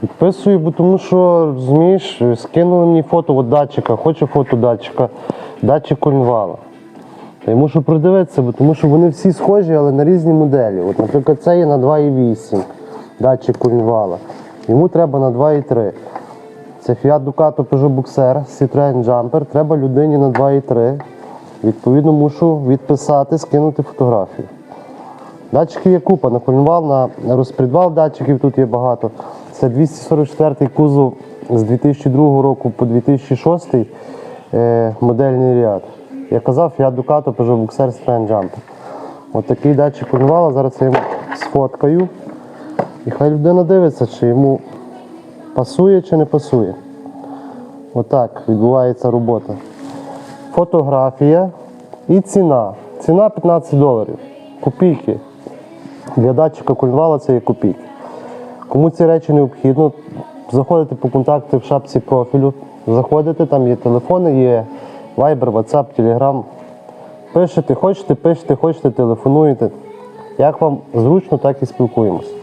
Підписую, бо тому що, розумієш, скинули мені фото от датчика, хочу фото датчика, датчик кольнвала. Й мушу придивитися, бо тому що вони всі схожі, але на різні моделі. От, наприклад, це є на 2,8 датчик кольнвала. Йому треба на 2,3. Це Fiat Ducato Peugeot Boxer, Citroen Jumper. Треба людині на 2,3. Відповідно, мушу відписати, скинути фотографію. Датчиків є купа, на кольнвал, на розпредвал датчиків тут є багато. Це 244 кузов з 2002 року по 2006 е, модельний ряд. Я казав, Fiat Ducato, Peugeot Boxer, Citroen Jumper. От такий датчик кольнвала, зараз я йому сфоткаю. І хай людина дивиться, чи йому пасує чи не пасує. Отак відбувається робота. Фотографія і ціна. Ціна 15 доларів. Копійки. Для датчика кульвала це є копійки. Кому ці речі необхідно, заходите по контакти в шапці профілю, заходите, там є телефони, є Viber, WhatsApp, Telegram. Пишете, хочете, пишете, хочете, телефонуєте. Як вам зручно, так і спілкуємося.